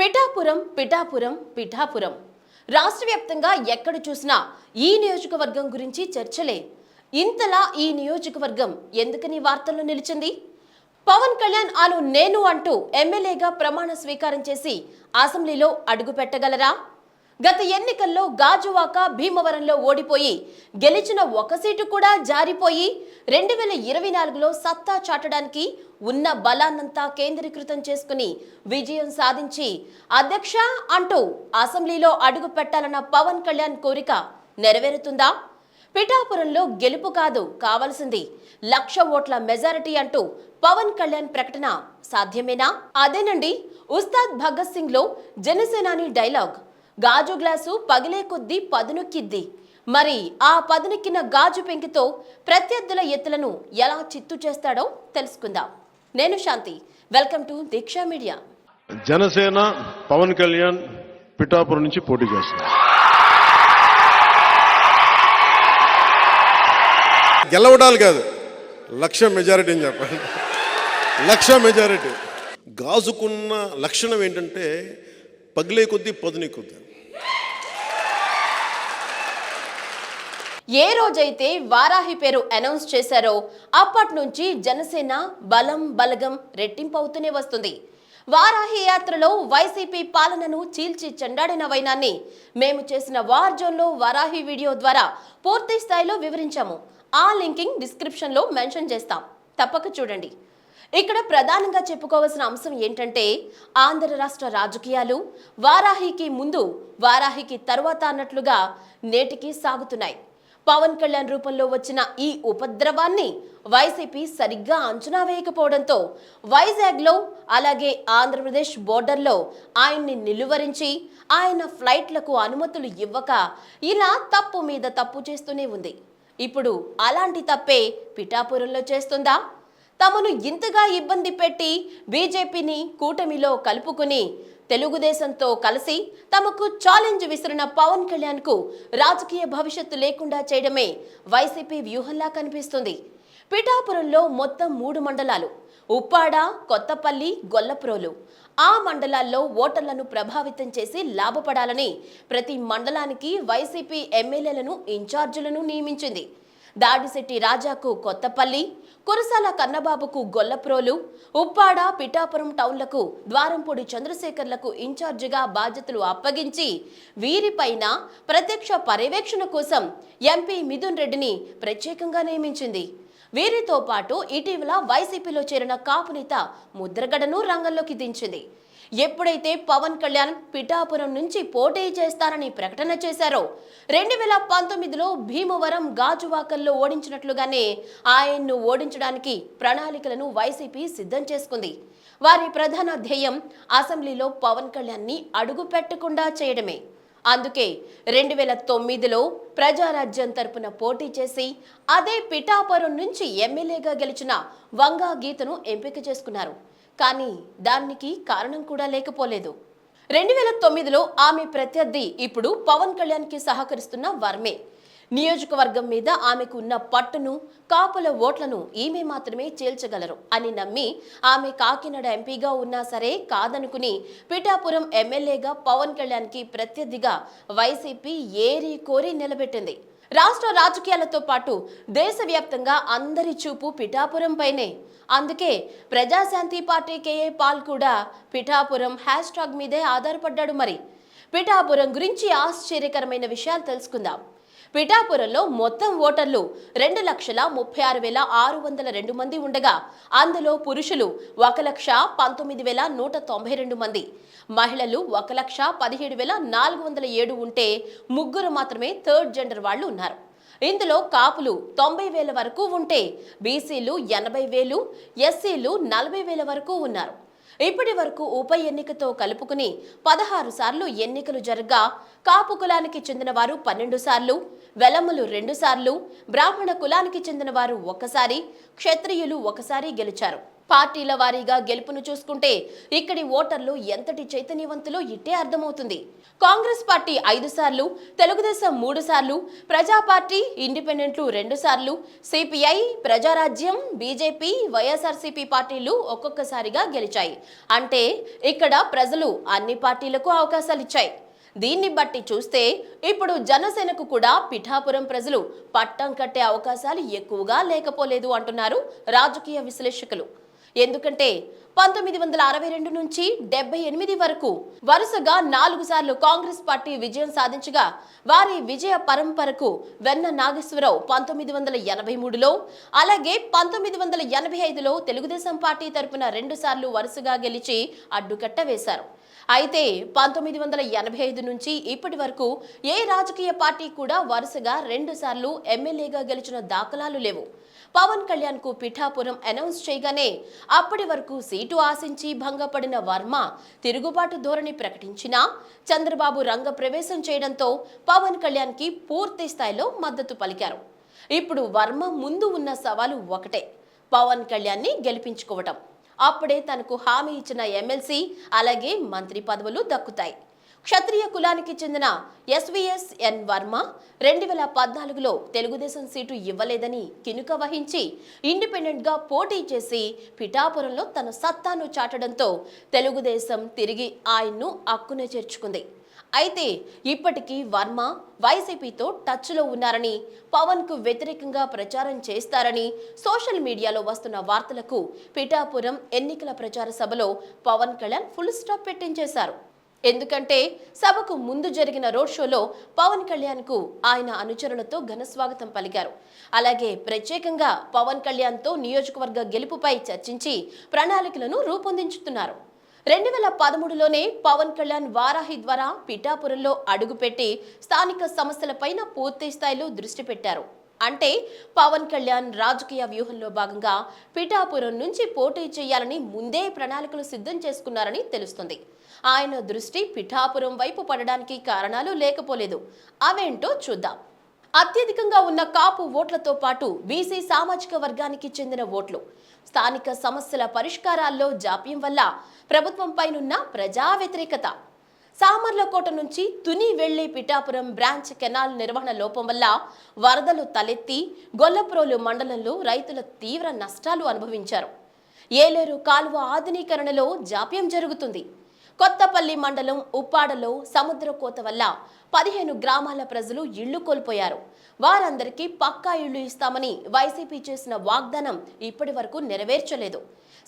పిఠాపురం పిఠాపురం పిఠాపురం. రాష్ట్ర వ్యాప్తంగా ఎక్కడ చూసినా ఈ నియోజకవర్గం గురించి చర్చలే. ఇంతలా ఈ నియోజకవర్గం ఎందుకని వార్తల్లో నిలిచింది? పవన్ కళ్యాణ్ అను నేను అంటూ ఎమ్మెల్యేగా ప్రమాణ స్వీకారం చేసి అసెంబ్లీలో అడుగు పెట్టగలరా గత ఎన్నికల్లో గాజువాక భీమవరంలో ఓడిపోయి గెలిచిన ఒక సీటు కూడా జారిపోయి రెండు వేల ఇరవై నాలుగులో సత్తా చాటడానికి ఉన్న బలాన్నంతా కేంద్రీకృతం చేసుకుని విజయం సాధించి అధ్యక్ష అంటూ అసెంబ్లీలో అడుగు పెట్టాలన్న పవన్ కళ్యాణ్ కోరిక నెరవేరుతుందా? పిఠాపురంలో గెలుపు కాదు కావాల్సింది లక్ష ఓట్ల మెజారిటీ అంటూ పవన్ కళ్యాణ్ ప్రకటన సాధ్యమేనా? అదేనండి ఉస్తాద్ భగత్ సింగ్లో జనసేనాని డైలాగ్. గాజు గ్లాసు పగిలే కొద్దీ పదునొక్కిద్ది. మరి ఆ పదునెక్కిన గాజు పెంకితో ప్రత్యర్థుల ఎత్తులను ఎలా చిత్తు చేస్తాడో తెలుసుకుందాం. నేను Shanti. Welcome to Deeksha media. Janasena Pawan Kalyan Pithapuram నుంచి పోటీ చేస్తారు గెలవడాలు కాదు లక్ష మెజారిటీ అని చెప్పండి లక్ష మెజారిటీ. గాజుకున్న లక్షణం ఏంటంటే పగిలే కొద్దీ పదుని ఏ రోజైతే వారాహి పేరు అనౌన్స్ చేశారో అప్పటి నుంచి జనసేన బలం బలగం రెట్టింపవుతూనే వస్తుంది. వారాహి యాత్రలో వైసీపీ పాలనను చీల్చి చెండాడిన వైనాన్ని మేము చేసిన వార్ జోన్లో వారాహి వీడియో ద్వారా పూర్తి స్థాయిలో వివరించాము. ఆ లింకింగ్ డిస్క్రిప్షన్లో మెన్షన్ చేస్తాం. తప్పక చూడండి. ఇక్కడ ప్రధానంగా చెప్పుకోవాల్సిన అంశం ఏంటంటే ఆంధ్ర రాష్ట్ర రాజకీయాలు వారాహికి ముందు వారాహికి తర్వాత అన్నట్లుగా నేటికి సాగుతున్నాయి. పవన్ కళ్యాణ్ రూపంలో వచ్చిన ఈ ఉపద్రవాన్ని వైసీపీ సరిగ్గా అంచనా వేయకపోవడంతో వైజాగ్లో అలాగే ఆంధ్రప్రదేశ్ బోర్డర్లో ఆయన్ని నిలువరించి ఆయన ఫ్లైట్లకు అనుమతులు ఇవ్వక ఇలా తప్పు మీద తప్పు చేస్తూనే ఉంది. ఇప్పుడు అలాంటి తప్పే పిఠాపురంలో చేస్తుందా? తమను ఇంతగా ఇబ్బంది పెట్టి బీజేపీని కూటమిలో కలుపుకుని తెలుగుదేశంతో కలిసి తమకు ఛాలెంజ్ విసిరిన పవన్ కళ్యాణ్కు రాజకీయ భవిష్యత్తు లేకుండా చేయడమే వైసీపీ వ్యూహంలా కనిపిస్తుంది. పిఠాపురంలో మొత్తం మూడు మండలాలు ఉప్పాడ కొత్తపల్లి గొల్లప్రోలు. ఆ మండలాల్లో ఓటర్లను ప్రభావితం చేసి లాభపడాలని ప్రతి మండలానికి వైసీపీ ఎమ్మెల్యేలను ఇన్ఛార్జీలను నియమించింది. దాడిశెట్టి రాజాకు కొత్తపల్లి కురసాల కన్నబాబుకు గొల్లప్రోలు ఉప్పాడ పిఠాపురం టౌన్లకు ద్వారంపూడి చంద్రశేఖర్లకు ఇన్ఛార్జిగా బాధ్యతలు అప్పగించి వీరిపైన ప్రత్యక్ష పర్యవేక్షణ కోసం ఎంపీ మిథున్ రెడ్డిని ప్రత్యేకంగా నియమించింది. వీరితో పాటు ఇటీవల వైసీపీలో చేరిన కాపు నేత ముద్రగడను రంగంలోకి దించింది. ఎప్పుడైతే పవన్ కళ్యాణ్ పిఠాపురం నుంచి పోటీ చేస్తారని ప్రకటన చేశారో రెండు వేల పంతొమ్మిదిలో భీమవరం గాజువాకల్లో ఓడించినట్లుగానే ఆయన్ను ఓడించడానికి ప్రణాళికలను వైసీపీ సిద్ధం చేసుకుంది. వారి ప్రధాన ధ్యేయం అసెంబ్లీలో పవన్ కళ్యాణ్ని అడుగు పెట్టకుండా చేయడమే. అందుకే రెండు వేల తొమ్మిదిలో ప్రజారాజ్యం తరపున పోటీ చేసి అదే పిఠాపురం నుంచి ఎమ్మెల్యేగా గెలిచిన వంగా గీతను ఎంపిక చేసుకున్నారు. కానీ దానికి కారణం కూడా లేకపోలేదు. రెండు వేల తొమ్మిదిలో ఆమె ప్రత్యర్థి ఇప్పుడు పవన్ కళ్యాణ్కి సహకరిస్తున్న వర్మే. నియోజకవర్గం మీద ఆమెకు ఉన్న పట్టును కాపుల ఓట్లను ఈమె మాత్రమే చేల్చగలరు అని నమ్మి ఆమె కాకినాడ ఎంపీగా ఉన్నా సరే కాదనుకుని పిఠాపురం ఎమ్మెల్యేగా పవన్ కళ్యాణ్కి ప్రత్యర్థిగా వైసీపీ ఏరి కోరి నిలబెట్టింది. రాష్ట్ర రాజకీయాలతో పాటు దేశవ్యాప్తంగా అందరి చూపు పిఠాపురం పైనే. అందుకే ప్రజాశాంతి పార్టీ కేఏ పాల్ కూడా పిఠాపురం హ్యాష్ ట్యాగ్ మీదే ఆధారపడ్డాడు మరి. పిఠాపురం గురించి ఆశ్చర్యకరమైన విషయాలు తెలుసుకుందాం. పిఠాపురంలో మొత్తం ఓటర్లు రెండు లక్షల ముప్పై ఆరు వేల ఆరు వందల రెండు మంది ఉండగా అందులో పురుషులు ఒక లక్ష పంతొమ్మిది వేల నూట తొంభై రెండు మంది. మహిళలు ఒక లక్ష పదిహేడు వేల నాలుగు వందల ఏడు ఉంటే ముగ్గురు మాత్రమే థర్డ్ జెండర్ వాళ్ళు ఉన్నారు. ఇందులో కాపులు తొంభై వేల వరకు ఉంటే బీసీలు ఎనభై వేలు ఎస్సీలు నలభై వేల వరకు ఉన్నారు. ఇప్పటి వరకు ఉప ఎన్నికతో కలుపుకుని పదహారు సార్లు ఎన్నికలు జరగా కాపు కులానికి చెందిన వారు పన్నెండు సార్లు వెలములు రెండుసార్లు బ్రాహ్మణ కులానికి చెందిన వారు ఒకసారి క్షత్రియులు ఒకసారి గెలిచారు. పార్టీల వారీగా గెలుపును చూసుకుంటే ఇక్కడి ఓటర్లు ఎంతటి చైతన్యవంతులో ఇట్టే అర్థమవుతుంది. కాంగ్రెస్ పార్టీ ఐదు సార్లు తెలుగుదేశం మూడు సార్లు ప్రజా పార్టీ ఇండిపెండెంట్లు రెండు సార్లు సిపిఐ ప్రజారాజ్యం బీజేపీ వైఎస్ఆర్సీపీ పార్టీలు ఒక్కొక్కసారిగా గెలిచాయి. అంటే ఇక్కడ ప్రజలు అన్ని పార్టీలకు అవకాశాలు ఇచ్చాయి దీన్ని బట్టి చూస్తే ఇప్పుడు జనసేనకు కూడా పిఠాపురం ప్రజలు పట్టం కట్టే అవకాశాలు ఎక్కువగా లేకపోలేదు అంటున్నారు రాజకీయ విశ్లేషకులు. ఎందుకంటే పంతొమ్మిది వందల అరవై రెండు నుంచి డెబ్బై ఎనిమిది వరకు వరుసగా నాలుగు సార్లు కాంగ్రెస్ పార్టీ విజయం సాధించగా వారి విజయ పరంపరకు వెన్న నాగేశ్వరరావు పంతొమ్మిది వందల ఎనభై మూడులో అలాగే పంతొమ్మిది వందల ఎనభై ఐదులో తెలుగుదేశం పార్టీ తరపున రెండు సార్లు వరుసగా గెలిచి అడ్డుకట్ట వేశారు. అయితే పంతొమ్మిది వందల ఎనభై ఐదు నుంచి ఇప్పటి వరకు ఏ రాజకీయ పార్టీ కూడా వరుసగా రెండుసార్లు ఎమ్మెల్యేగా గెలిచిన దాఖలాలు లేవు. పవన్ కళ్యాణ్కు పిఠాపురం అనౌన్స్ చేయగానే అప్పటి వరకు సీటు ఆశించి భంగపడిన వర్మ తిరుగుబాటు ధోరణి ప్రకటించినా చంద్రబాబు రంగ ప్రవేశం చేయడంతో పవన్ కళ్యాణ్కి పూర్తి స్థాయిలో మద్దతు పలికారు. ఇప్పుడు వర్మ ముందు ఉన్న సవాలు ఒకటే పవన్ కళ్యాణ్ని గెలిపించుకోవటం. అప్పుడే తనకు హామీ ఇచ్చిన ఎమ్మెల్సీ అలాగే మంత్రి పదవులు దక్కుతాయి. క్షత్రియ కులానికి చెందిన ఎస్విఎస్ ఎన్ వర్మ రెండు వేల పద్నాలుగులో తెలుగుదేశం సీటు ఇవ్వలేదని కినుక వహించి ఇండిపెండెంట్గా పోటీ చేసి పిఠాపురంలో తన సత్తాను చాటడంతో తెలుగుదేశం తిరిగి ఆయన్ను అక్కునే చేర్చుకుంది. అయితే ఇప్పటికీ వర్మ వైసీపీతో టచ్లో ఉన్నారని పవన్కు వ్యతిరేకంగా ప్రచారం చేస్తారని సోషల్ మీడియాలో వస్తున్న వార్తలకు పిఠాపురం ఎన్నికల ప్రచార సభలో పవన్ కళ్యాణ్ ఫుల్ స్టాప్ పెట్టించేశారు. ఎందుకంటే సభకు ముందు జరిగిన రోడ్ షోలో పవన్ కళ్యాణ్కు ఆయన అనుచరులతో ఘన స్వాగతం పలికారు. అలాగే ప్రత్యేకంగా పవన్ కళ్యాణ్తో నియోజకవర్గ గెలుపుపై చర్చించి ప్రణాళికలను రూపొందించుతున్నారు. రెండు వేల పదమూడులోనే పవన్ కళ్యాణ్ వారాహి ద్వారా పిఠాపురంలో అడుగుపెట్టి స్థానిక సమస్యలపైన పూర్తి స్థాయిలో దృష్టి పెట్టారు. అంటే పవన్ కళ్యాణ్ రాజకీయ వ్యూహంలో భాగంగా పిఠాపురం నుంచి పోటీ చేయాలని ముందే ప్రణాళికలు సిద్ధం చేసుకున్నారని తెలుస్తుంది. ఆయన దృష్టి పిఠాపురం వైపు పడడానికి కారణాలు లేకపోలేదు. అవేంటో చూద్దాం. అత్యధికంగా ఉన్న కాపు ఓట్లతో పాటు బీసీ సామాజిక వర్గానికి చెందిన ఓట్లు. స్థానిక సమస్యల పరిష్కారాల్లో జాప్యం వల్ల ప్రభుత్వంపైనున్న ప్రజా వ్యతిరేకత. సామర్లకోట నుంచి తుని వెళ్ళి పిఠాపురం బ్రాంచ్ కెనాల్ నిర్వహణ లోపం వల్ల వరదలు తలెత్తి గొల్లప్రోలు మండలంలో రైతుల తీవ్ర నష్టాలు అనుభవించారు. ఏలేరు కాలువ ఆధునీకరణలో జాప్యం జరుగుతుంది. కొత్తపల్లి మండలం ఉప్పాడలో సముద్ర కోత వల్ల పదిహేను గ్రామాల ప్రజలు ఇళ్ళు కోల్పోయారు. వారందరికీ పక్కా ఇళ్ళు ఇస్తామని వైసీపీ చేసిన వాగ్దానం ఇప్పటి వరకు నెరవేర్చలేదు.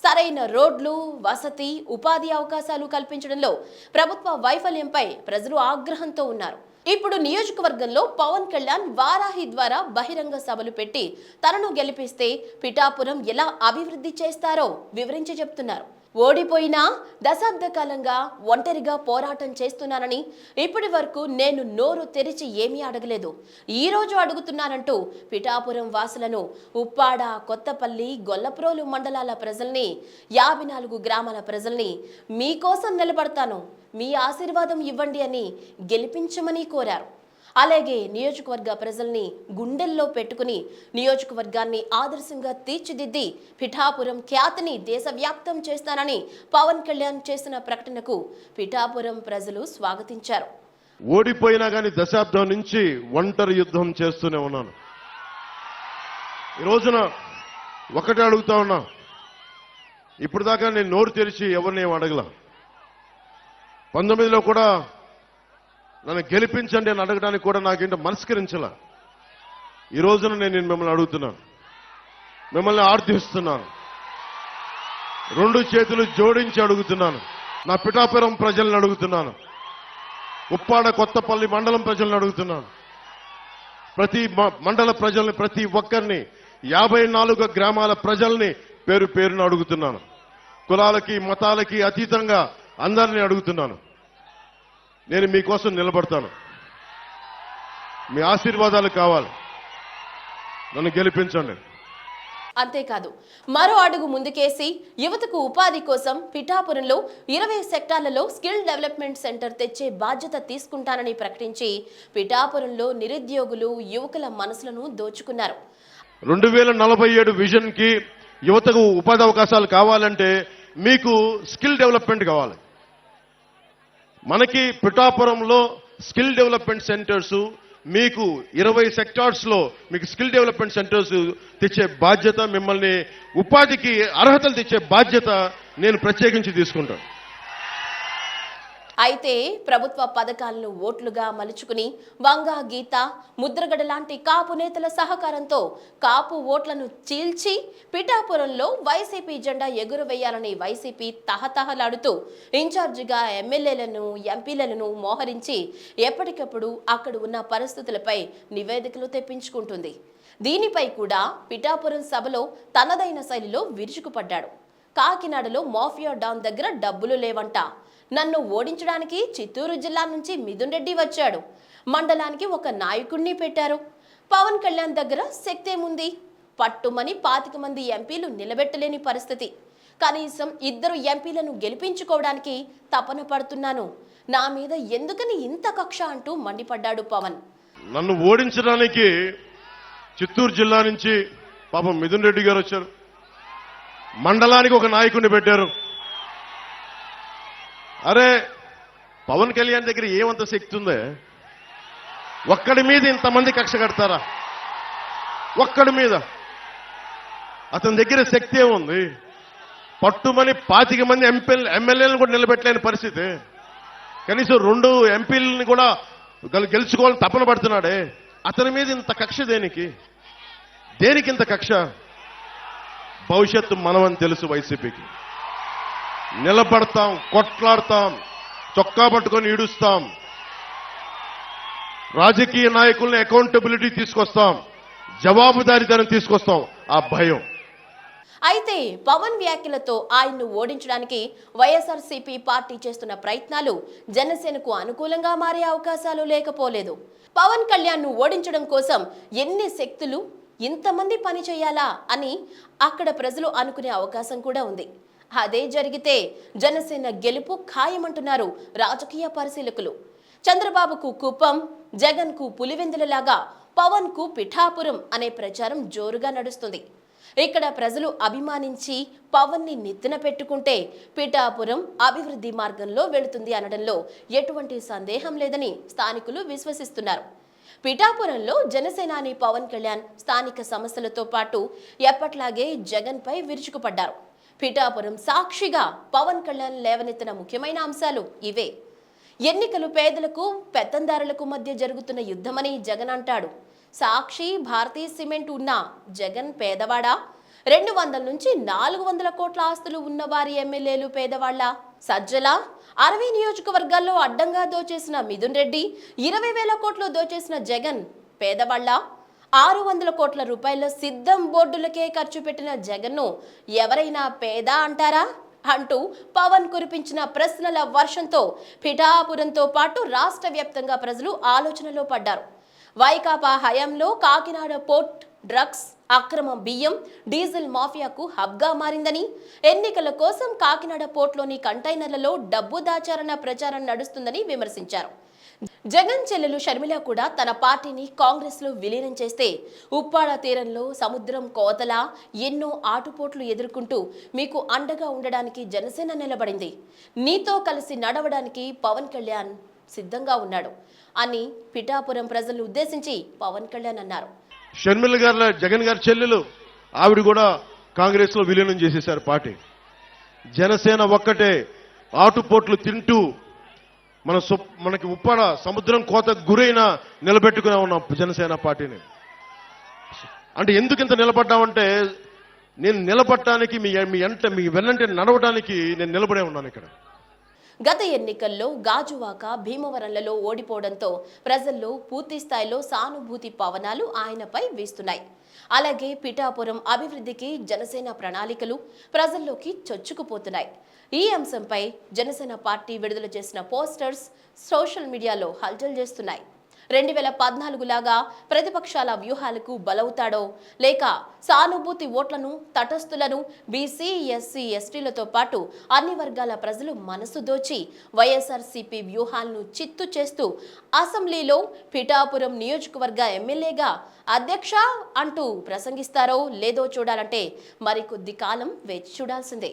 సరైన రోడ్లు వసతి ఉపాధి అవకాశాలు కల్పించడంలో ప్రభుత్వ వైఫల్యంపై ప్రజలు ఆగ్రహంతో ఉన్నారు. ఇప్పుడు నియోజకవర్గంలో పవన్ కళ్యాణ్ వారాహి ద్వారా బహిరంగ సభలు పెట్టి తనను గెలిపిస్తే పిఠాపురం ఎలా అభివృద్ధి చేస్తారో వివరించి చెప్తున్నారు. ఓడిపోయినా దశాబ్ద కాలంగా ఒంటరిగా పోరాటం చేస్తున్నానని ఇప్పటి వరకు నేను నోరు తెరిచి ఏమీ అడగలేదు. ఈరోజు అడుగుతున్నానంటూ పిఠాపురం వాసులను ఉప్పాడ కొత్తపల్లి గొల్లప్రోలు మండలాల ప్రజల్ని యాభై నాలుగు గ్రామాల ప్రజల్ని మీకోసం నిలబడతాను. మీ ఆశీర్వాదం ఇవ్వండి అని గెలిపించమని కోరారు. అలాగే నియోజకవర్గ ప్రజల్ని గుండెల్లో పెట్టుకుని నియోజకవర్గాన్ని ఆదర్శంగా తీర్చిదిద్ది పిఠాపురం ఖ్యాతిని దేశవ్యాప్తం చేస్తానని పవన్ కళ్యాణ్ చేసిన ప్రకటనకు పిఠాపురం ప్రజలు స్వాగతించారు. ఓడిపోయినా కానీ దశాబ్దం నుంచి ఒంటరి యుద్ధం చేస్తూనే ఉన్నాను. ఈ రోజున ఒకటే అడుగుతా ఉన్నా. ఇప్పుడు దాకా నేను నోరు తెరిచి ఎవరిని ఏం అడగల. పంతొమ్మిదిలో కూడా నన్ను గెలిపించండి అని అడగడానికి కూడా నాకేంటో మనస్కరించలా. ఈ రోజున నేను మిమ్మల్ని అడుగుతున్నాను. మిమ్మల్ని ఆర్థిస్తున్నాను. రెండు చేతులు జోడించి అడుగుతున్నాను. నా పిఠాపురం ప్రజల్ని అడుగుతున్నాను. ఉప్పాడ కొత్తపల్లి మండలం ప్రజలను అడుగుతున్నాను. ప్రతి మ- మండల ప్రజల్ని ప్రతి ఒక్కరిని యాభై నాలుగు గ్రామాల ప్రజల్ని పేరు పేరును అడుగుతున్నాను. కులాలకి మతాలకి అతీతంగా అందరినీ అడుగుతున్నాను. నేను మీకోసం నిలబడతాను. మీ ఆశీర్వాదాలు కావాలి. నన్ను గెలిపించండి. అంతేకాదు మరో అడుగు ముందుకేసి యువతకు ఉపాధి కోసం పిఠాపురంలో ఇరవై సెక్టార్లలో స్కిల్ డెవలప్మెంట్ సెంటర్ తెచ్చే బాధ్యత తీసుకుంటానని ప్రకటించి పిఠాపురంలో నిరుద్యోగులు యువకుల మనసులను దోచుకున్నారు. రెండు వేల నలభై ఏడు విజన్కి యువతకు ఉపాధి అవకాశాలు కావాలంటే మీకు స్కిల్ డెవలప్మెంట్ కావాలి. మనకి పిఠాపురంలో స్కిల్ డెవలప్మెంట్ సెంటర్స్ మీకు ఇరవై సెక్టార్స్లో మీకు స్కిల్ డెవలప్మెంట్ సెంటర్స్ తెచ్చే బాధ్యత మిమ్మల్ని ఉపాధికి అర్హతలు తెచ్చే బాధ్యత నేను ప్రత్యేకించి తీసుకుంటాను. అయితే ప్రభుత్వ పథకాలను ఓట్లుగా మలుచుకుని వంగ గీత ముద్రగడ లాంటి కాపు నేతల సహకారంతో కాపు ఓట్లను చీల్చి పిఠాపురంలో వైసీపీ జెండా ఎగురవేయాలని వైసీపీ తహతహలాడుతూ ఇన్ఛార్జిగా ఎమ్మెల్యేలను ఎంపీలను మోహరించి ఎప్పటికప్పుడు అక్కడ ఉన్న పరిస్థితులపై నివేదికలు తెప్పించుకుంటుంది. దీనిపై కూడా పిఠాపురం సభలో తనదైన శైలిలో విరుచుకుపడ్డాడు. కాకినాడలో మాఫియా డాన్ దగ్గర డబ్బులు లేవంట. నన్ను ఓడించడానికి చిత్తూరు జిల్లా నుంచి మిథున్ రెడ్డి వచ్చాడు. మండలానికి ఒక నాయకుడిని పెట్టారు. పవన్ కళ్యాణ్ దగ్గర శక్తి ఏముంది పట్టుమని పాతిక మంది ఎంపీలు నిలబెట్టలేని పరిస్థితి. కనీసం ఇద్దరు ఎంపీలను గెలిపించుకోవడానికి తపన పడుతున్నాను. నా మీద ఎందుకని ఇంత కక్ష అంటూ మండిపడ్డాడు పవన్. నన్ను ఓడించడానికి చిత్తూరు జిల్లా నుంచి పాపం మిథున్ రెడ్డి గారు వచ్చారు. మండలానికి ఒక నాయకుడిని పెట్టారు. అరే పవన్ కళ్యాణ్ దగ్గర ఏమంత శక్తి ఉందే? ఒక్కడి మీద ఇంతమంది కక్ష కడతారా? ఒక్కడి మీద. అతని దగ్గర శక్తి ఏముంది? పట్టుమని పాతిక మంది ఎంపీ ఎమ్మెల్యేలను కూడా నిలబెట్టలేని పరిస్థితి. కనీసం రెండు ఎంపీలని కూడా గెలుచుకోవాలని తపన పడుతున్నాడే. అతని మీద ఇంత కక్ష దేనికి? దేనికి ఇంత కక్ష? భవిష్యత్తు మనమని తెలుసు వైసీపీకి. నిలబడతాం కొట్లాడతాం చొక్కా పట్టుకొని ఈడుస్తాం. రాజకీయ నాయకుల్ని అకౌంటబిలిటీ తీసుకొస్తాం జవాబుదారీతనం తీసుకొస్తాం. ఆ భయం. అయితే పవన్ వ్యాఖ్యలతో ఆయన్ను ఓడించడానికి వైఎస్ఆర్సీపీ పార్టీ చేస్తున్న ప్రయత్నాలు జనసేనకు అనుకూలంగా మారే అవకాశాలు లేకపోలేదు. పవన్ కళ్యాణ్ను ఓడించడం కోసం ఎన్ని శక్తులు ఇంతమంది పని చేయాలా అని అక్కడ ప్రజలు అనుకునే అవకాశం కూడా ఉంది. అదే జరిగితే జనసేన గెలుపు ఖాయమంటున్నారు రాజకీయ పరిశీలకులు. చంద్రబాబుకు కుప్పం జగన్కు పులివెందులలాగా పవన్కు పిఠాపురం అనే ప్రచారం జోరుగా నడుస్తుంది. ఇక్కడ ప్రజలు అభిమానించి పవన్ని నెత్తిన పెట్టుకుంటే పిఠాపురం అభివృద్ధి మార్గంలో వెళుతుంది అనడంలో ఎటువంటి సందేహం లేదని స్థానికులు విశ్వసిస్తున్నారు. పిఠాపురంలో జనసేనాని పవన్ కళ్యాణ్ స్థానిక సమస్యలతో పాటు ఎప్పట్లాగే జగన్ పై విరుచుకుపడ్డారు. పిఠాపురం సాక్షిగా పవన్ కళ్యాణ్ లేవనెత్తిన ముఖ్యమైన అంశాలు ఇవే. ఎన్నికలు పేదలకు పెత్తందారులకు మధ్య జరుగుతున్న యుద్ధమని జగన్ అంటాడు. సాక్షి భారతీయ సిమెంట్ ఉన్న జగన్ పేదవాడా? రెండు వందల నుంచి నాలుగు వందల కోట్ల ఆస్తులు ఉన్న వారి ఎమ్మెల్యేలు పేదవాళ్ళ? సజ్జల అరవై నియోజకవర్గాల్లో అడ్డంగా దోచేసిన మిథున్ రెడ్డి ఇరవై వేల కోట్లు దోచేసిన జగన్ పేదవాళ్ళ? ఆరు వందల కోట్ల రూపాయల సిద్ధం బోర్డులకే ఖర్చు పెట్టిన జగన్ను ఎవరైనా పేద అంటారా? అంటూ పవన్ కురిపించిన ప్రశ్నల వర్షంతో పిఠాపురంతో పాటు రాష్ట్ర వ్యాప్తంగా ప్రజలు ఆలోచనలో పడ్డారు. వైకాపా హయాంలో కాకినాడ పోర్ట్ డ్రగ్స్ అక్రమ బియ్యం డీజిల్ మాఫియాకు హబ్గా మారిందని ఎన్నికల కోసం కాకినాడ పోర్ట్లోని కంటైనర్లలో డబ్బు దాచారన్న ప్రచారం నడుస్తుందని విమర్శించారు. జగన్ చెల్లెలు షర్మిల కూడా తన పార్టీని కాంగ్రెస్లో విలీనం చేస్తే ఉప్పాడ తీరంలో సముద్రం కోతల ఎన్నో ఆటుపోట్లు ఎదుర్కొంటూ మీకు అండగా ఉండడానికి జనసేన నిలబడింది. నీతో కలిసి నడవడానికి పవన్ కళ్యాణ్ సిద్ధంగా ఉన్నాడు అని పిఠాపురం ప్రజలను ఉద్దేశించి పవన్ కళ్యాణ్ అన్నారు. షర్మిల గారు జగన్ గారి చెల్లెలు ఆవిడ కూడా కాంగ్రెస్లో విలీనం చేసేశారు పార్టీ. జనసేన ఒక్కటే ఆటుపోట్లు తింటూ మన మనకి ఉప్పాడ సముద్రం కోత గురైన నిలబెట్టుకునే ఉన్నాం జనసేన పార్టీని. అంటే ఎందుకు ఇంత నిలబడ్డామంటే నేను నిలబడటానికి మీ మీ ఎంట మీ వెన్నంటే నడవడానికి నేను నిలబడే ఉన్నాను ఇక్కడ. గత ఎన్నికల్లో గాజువాక భీమవరంలలో ఓడిపోవడంతో ప్రజల్లో పూర్తి స్థాయిలో సానుభూతి పవనాలు ఆయనపై వీస్తున్నాయి. అలాగే పిఠాపురం అభివృద్ధికి జనసేన ప్రణాళికలు ప్రజల్లోకి చొచ్చుకుపోతున్నాయి. ఈ అంశంపై జనసేన పార్టీ విడుదల చేసిన పోస్టర్స్ సోషల్ మీడియాలో హల్చల్ చేస్తున్నాయి. రెండు వేల పద్నాలుగు లాగా ప్రతిపక్షాల వ్యూహాలకు బలవుతాడో లేక సానుభూతి ఓట్లను తటస్థులను బీసీ ఎస్సీ ఎస్టీలతో పాటు అన్ని వర్గాల ప్రజలు మనసు దోచి వైఎస్ఆర్సీపీ వ్యూహాలను చిత్తు చేస్తూ అసెంబ్లీలో పిఠాపురం నియోజకవర్గ ఎమ్మెల్యేగా అధ్యక్ష అంటూ ప్రసంగిస్తారో లేదో చూడాలంటే మరికొద్ది కాలం వేచి చూడాల్సిందే.